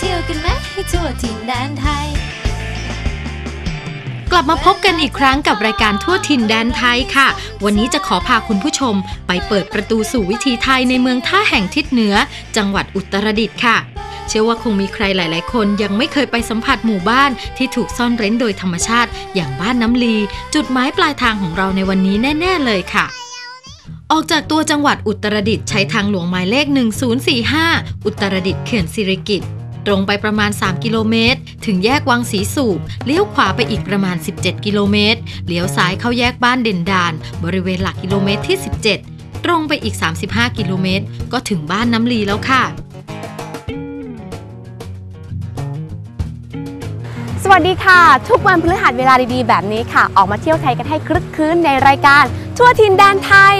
ทั่วถิ่นแดนไทย กลับมาพบกันอีกครั้งกับรายการทั่วถิ่นแดนไทยค่ะ วันนี้จะขอพาคุณผู้ชม ไปเปิดประตูสู่วิถีไทยในเมืองท่าแห่งทิศเหนือ จังหวัดอุตรดิตถ์ค่ะ เชื่อว่าคงมีใครหลาย ๆ คนยังไม่เคยไปสัมผัสหมู่บ้านที่ถูกซ่อนเร้นโดยธรรมชาติ อย่างบ้านน้ำลี จุดหมายปลายทางของเราในวันนี้แน่ ๆ เลยค่ะออกจากตัวจังหวัดอุตรดิตถ์ใช้ทางหลวงหมายเลข 1045 อุตรดิตถ์เขื่อนสิริกิติ์ ตรงไปประมาณ 3 กิโลเมตร ถึงแยกวังสีสูบ เลี้ยวขวาไปอีกประมาณ 17 กิโลเมตร เลี้ยวซ้ายเข้าแยกบ้านเด่นดาน บริเวณหลักกิโลเมตรที่ 17 ตรงไปอีก 35 กิโลเมตร ก็ถึงบ้านน้ำลีแล้วค่ะ สวัสดีค่ะ ทุกวันพฤหัสเวลาดีๆ แบบนี้ค่ะ ออกมาเที่ยวไทยกันให้คลึกคลื้นในรายการ ทั่วทินแดนไทย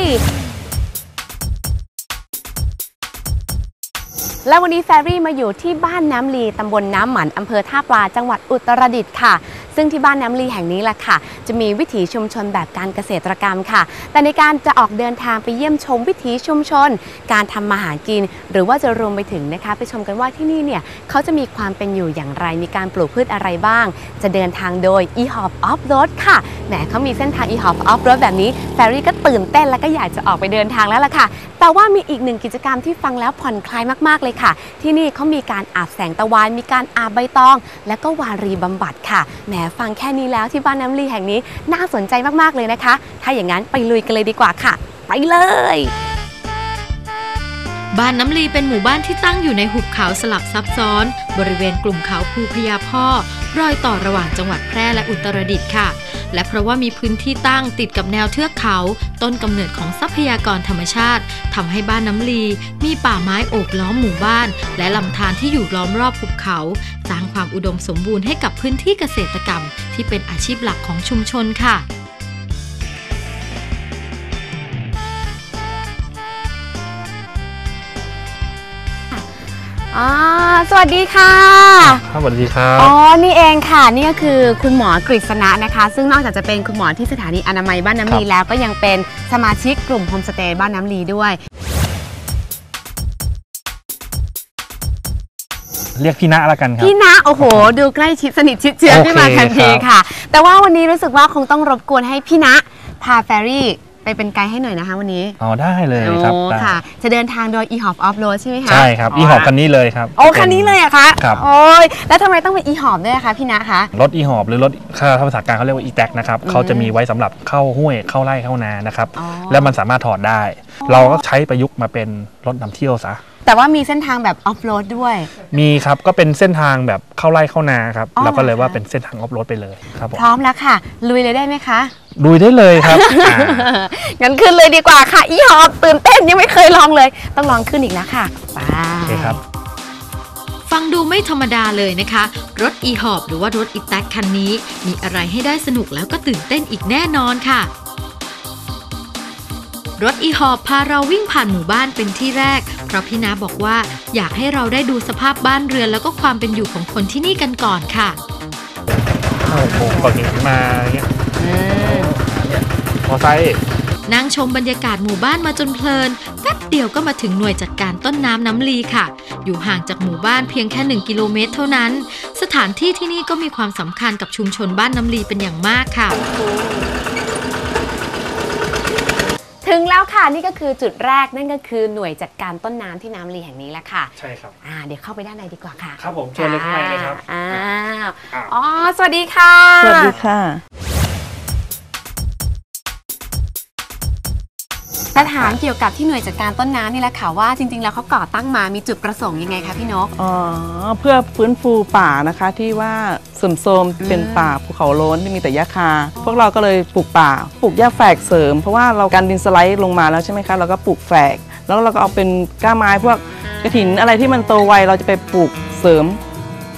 และวันนี้แฟรี่มาอยู่ที่บ้านน้ำลีตำบลน้ำหมันอำเภอท่าปลาจังหวัดอุตรดิตถ์ค่ะ ซึ่งที่บ้านน้ำลีแห่งนี้แหละค่ะ จะมีวิถีชุมชนแบบการเกษตรกรรมค่ะ แต่ในการจะออกเดินทางไปเยี่ยมชมวิถีชุมชน การทำมาหากิน หรือว่าจะรวมไปถึงนะคะ ไปชมกันว่าที่นี่เนี่ยเขาจะมีความเป็นอยู่อย่างไรมีการปลูกพืชอะไรบ้าง จะเดินทางโดย e-hop off road ค่ะแหมเขามีเส้นทาง e-hop off road แบบนี้แฟรี่ก็ตื่นเต้นแล้วก็อยากจะออกไปเดินทางแล้วล่ะค่ะ แต่ว่ามีอีกหนึ่งกิจกรรมที่ฟังแล้วผ่อนคลายมากๆเลยค่ะ ที่นี่เขามีการอาบแสงตะวันมีการอาบใบตอง และก็วารีบำบัดค่ะแหมฟังแค่นี้แล้วที่บ้านน้ำลีแห่งนี้น่าสนใจมากๆเลยนะคะ ถ้าอย่างนั้นไปลุยกันเลยดีกว่าค่ะ ไปเลย บ้านน้ำลีเป็นหมู่บ้านที่ตั้งอยู่ในหุบเขาสลับซับซ้อน บริเวณกลุ่มเขาภูพยาพ่อ รอยต่อระหว่างจังหวัดแพร่และอุตรดิตถ์ค่ะ และเพราะว่ามีพื้นที่ตั้งติดกับแนวเทือกเขา ต้นกำเนิดของทรัพยากรธรรมชาติทำให้บ้านน้ำลี มีป่าไม้โอบล้อมหมู่บ้าน และลำธารที่อยู่ล้อมรอบภูเขาสร้างความอุดมสมบูรณ์ให้กับพื้นที่เกษตรกรรม ที่เป็นอาชีพหลักของชุมชนค่ะ อ่าสวัสดีค่ะ ครับสวัสดีครับ อ๋อ นี่เองค่ะ นี่ก็คือคุณหมอกฤษณะนะคะ ซึ่งนอกจากจะเป็นคุณหมอที่สถานีอนามัยบ้านน้ำลีครับแล้วก็ยังเป็นสมาชิกกลุ่มโฮมสเตย์บ้านน้ำลีด้วย เรียกพี่ณละกันครับ พี่นะโอ้โห ดูใกล้ชิดสนิทชิดเชื้อโอเคขึ้นมาทันทีครับ ค่ะ แต่ว่าวันนี้รู้สึกว่าคงต้องรบกวนให้พี่นะพาแฟรี่ ไปเป็นไกด์ให้หน่อยนะคะวันนี้อ๋อได้เลยครับโอ้ได้ค่ะ จะเดินทางโดย e-hop off road ใช่ไหมคะใช่ครับ อีหอบคันนี้เลยครับ โอ้คันนี้เลยอะคะครับ โอ้ยแล้วทำไมต้องเป็น e-hop ด้วยอะคะพี่นะคะ รถอีหอบหรือรถค่าภาษากลางเขาเรียกว่าอีแท็กนะครับอืมเขาจะมีไว้สำหรับเข้าห้วยเข้าไร่เข้านานะครับ อ๋อ แล้วมันสามารถถอดได้ เราก็ใช้ประยุกต์มาเป็นรถนำเที่ยวซะ แต่ว่ามีเส้นทางแบบ off road ด้วย มีครับก็เป็นเส้นทางแบบเข้าไร่เข้านาครับอ๋อเราก็เลยเหรอว่าคะเป็นเส้นทางออฟโรดไปเลยครับผมพร้อมแล้วค่ะ ลุยเลยได้ไหมคะ ลุยได้เลยครับอ่างั้นขึ้นเลยดีกว่าค่ะ e-hop ตื่นเต้นยังไม่เคยลองเลย ต้องลองขึ้นอีกแล้วค่ะไป โอเคครับ ฟังดูไม่ธรรมดาเลยนะคะ รถ e-hop หรือว่ารถ e t a c คันนี้ มีอะไรให้ได้สนุกแล้วก็ตื่นเต้นอีกแน่นอนค่ะ รถ e-hop พาเราวิ่งผ่านหมู่บ้านเป็นที่แรกเพ ราะพี่นาบอกว่าอยากให้เราได้ดูสภาพบ้านเรือนแล้วก็ความเป็นอยู่ของคนที่นี่กันก่อนค่ะโอ้โหก่อนเห็นมาอย่างเงี้ยมอไซค์นั่งชมบรรยากาศหมู่บ้านมาจนเพลินแป๊บเดียวก็มาถึงหน่วยจัดการต้นน้ำน้ำลีค่ะ อยู่ห่างจากหมู่บ้านเพียงแค่ 1 กิโลเมตรเท่านั้น สถานที่ที่นี่ก็มีความสำคัญกับชุมชนบ้านน้ำลีเป็นอย่างมากค่ะ ถึงแล้วค่ะนี่ก็คือจุดแรกนั่นก็คือหน่วยจัดการต้นน้ำที่น้ำลีแห่งนี้แหละค่ะใช่ครับอ่าเดี๋ยวเข้าไปด้านในดีกว่าค่ะครับผมเชิญเลยข้างในเลยครับ อ้าวอ่าอ๋อสวัสดีค่ะ สวัสดีค่ะ จะถามเกี่ยวกับที่หน่วยจัดการต้นน้ำนี่แหละค่ะว่าจริง ๆ แล้วเขาก่อตั้งมามีจุดประสงค์ยังไงคะพี่นก อ๋อเพื่อฟื้นฟูป่านะคะที่ว่าเสื่อมโทรมเป็นป่าภูเขาโล้นที่มีแต่หญ้าคา พวกเราก็เลยปลูกป่าปลูกหญ้าแฝกเสริม เพราะว่าเราการดินสไลด์ลงมาแล้วใช่ไหมคะเราก็ปลูกแฝก แล้วเราก็เอาเป็นก้าไม้พวกกระถินอะไรที่มันโตไวเราจะไปปลูกเสริม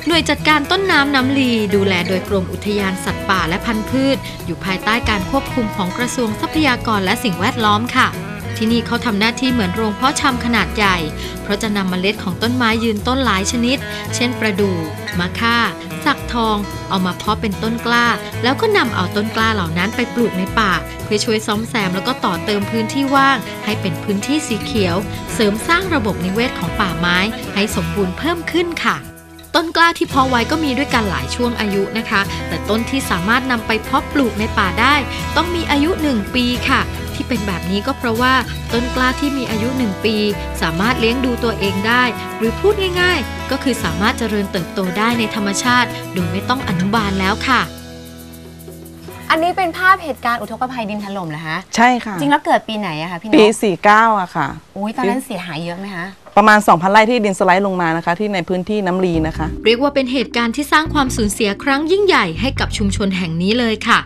หน่วยจัดการต้นน้ำน้ำลี ดูแลโดยกรมอุทยานสัตว์ป่าและพันธุ์พืช อยู่ภายใต้การควบคุมของกระทรวงทรัพยากรและสิ่งแวดล้อมค่ะที่นี่เขาทำหน้าที่เหมือนโรงเพาะชำขนาดใหญ่ เพราะจะนำเมล็ดของต้นไม้ยืนต้นหลายชนิด เช่น ประดู่มะค่า สักทอง เอามาเพาะเป็นต้นกล้า แล้วก็นำเอาต้นกล้าเหล่านั้นไปปลูกในป่า เพื่อช่วยซ่อมแซมแล้วก็ต่อเติมพื้นที่ว่าง ให้เป็นพื้นที่สีเขียว เสริมสร้างระบบนิเวศของป่าไม้ ให้สมบูรณ์เพิ่มขึ้นค่ะ ตต้นกล้าที่เพาะไว้ก็มีด้วยกันหลายช่วงอายุนะคะ แต่ต้นที่สามารถนำไปเพาะปลูกในป่าได้ ต้องมีอายุ 1 ปีค่ะ ที่เป็นแบบนี้ก็เพราะว่าต้นกล้าที่มีอายุ 1 ปี สามารถเลี้ยงดูตัวเองได้ หรือพูดง่ายๆ ก็คือสามารถเจริญเติบโตได้ในธรรมชาติ โดยไม่ต้องอนุบาลแล้วค่ะอันนี้เป็นภาพเหตุการณ์อุทกภัยดินถล่มเหรอคะ ใช่ค่ะ จริงแล้วเกิดปีไหนอะคะพี่นปีก49อะค่ะ อุ้ยตอนนั้นเสียหายเยอะไหมคะ ประมาณ 2,000 ไร่ที่ดินสไลด์ลงมานะคะ ที่ในพื้นที่น้ำลีนะคะ เรียกว่าเป็นเหตุการณ์ที่สร้างความสูญเสียครั้งยิ่งใหญ่ให้กับชุมชนแห่งนี้เลยค่ะ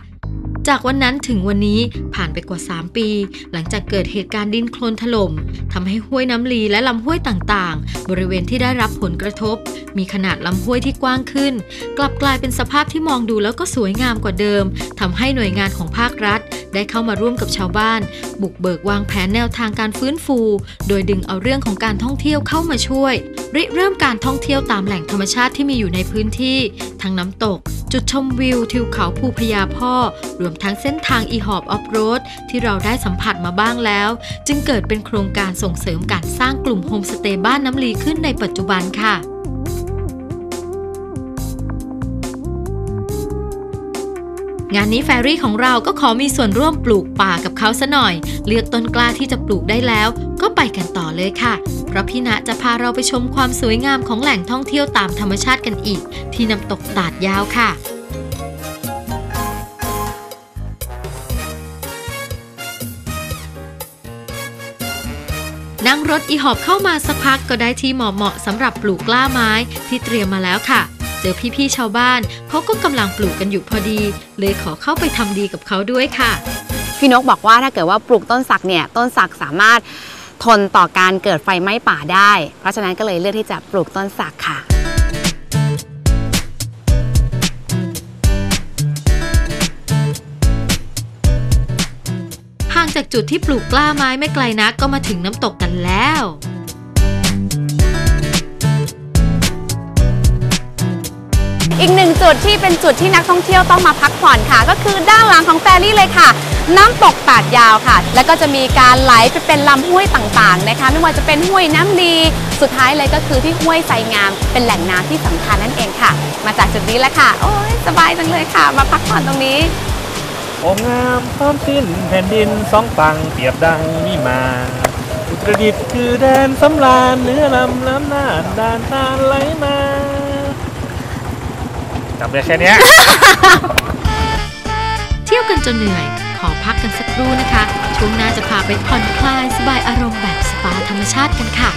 จากวันนั้นถึงวันนี้ผ่านไปกว่า 3 ปี หลังจากเกิดเหตุการณ์ดินโคลนถล่มทำให้ห้วยน้ำลีและลำห้วยต่างๆ บริเวณที่ได้รับผลกระทบ มีขนาดลำห้วยที่กว้างขึ้น กลับกลายเป็นสภาพที่มองดูแล้วก็สวยงามกว่าเดิมทำให้หน่วยงานของภาครัฐ ได้เข้ามาร่วมกับชาวบ้าน บุกเบิกวางแผนแนวทางการฟื้นฟู โดยดึงเอาเรื่องของการท่องเที่ยวเข้ามาช่วยริเริ่มการท่องเที่ยวตามแหล่งธรรมชาติที่มีอยู่ในพื้นที่ ทั้งน้ำตก จุดชมวิวทิวเขาภูพญาพ่อ รวมทั้งเส้นทางอีหอบออฟโรดที่เราได้สัมผัสมาบ้างแล้ว จึงเกิดเป็นโครงการส่งเสริมการสร้างกลุ่มโฮมสเตย์บ้านน้ำลีขึ้นในปัจจุบันค่ะ งานนี้แฟรี่ของเราก็ขอมีส่วนร่วมปลูกป่ากับเขาซะหน่อย เลือกต้นกล้าที่จะปลูกได้แล้ว ก็ไปกันต่อเลยค่ะ เพราะพี่ณจะพาเราไปชมความสวยงามของแหล่งท่องเที่ยวตามธรรมชาติกันอีก ที่น้ำตกตาดยาวค่ะนั่งรถอีหอบเข้ามาสักพักก็ได้ที่เหมาะๆสำหรับปลูกกล้าไม้ที่เตรียมมาแล้วค่ะ เจอพี่ๆชาวบ้านเขาก็กำลังปลูกกันอยู่พอดี เลยขอเข้าไปทำดีกับเขาด้วยค่ะ พี่นกบอกว่าถ้าเกิดว่าปลูกต้นสักเนี่ยต้นสักสามารถทนต่อการเกิดไฟไหม้ป่าได้ เพราะฉะนั้นก็เลยเลือกที่จะปลูกต้นสักค่ะ ห่างจากจุดที่ปลูกกล้าไม้ไม่ไกลนักก็มาถึงน้ำตกกันแล้ว จุดที่เป็นจุดที่นักท่องเที่ยวต้องมาพักผ่อนค่ะ ก็คือด้านหลังของแฟรี่เลยค่ะ น้ำตกตาดยาวค่ะ แล้วก็จะมีการไหลไปเป็นลำห้วยต่างๆนะคะ ไม่ว่าจะเป็นห้วยน้ำลีสุดท้ายเลยก็คือที่ห้วยไซงาม เป็นแหล่งน้ำที่สำคัญนั่นเองค่ะ มาจากจุดนี้แหละค่ะ โอ้ยสบายจังเลยค่ะ มาพักผ่อนตรงนี้โองามพร้อมสิ้นแผ่นดินสองฝั่งเปรียบดังนี่มา อุตรดิตถ์คือแดนสำราญเนื้อลำล้ำน่านด่านตาไหลมา จำได้แค่เนี้ย เที่ยวกันจนเหนื่อย ขอพักกันสักครู่นะคะ ช่วงหน้าจะพาไปผ่อนคลายสบายอารมณ์แบบสปาธรรมชาติกันค่ะ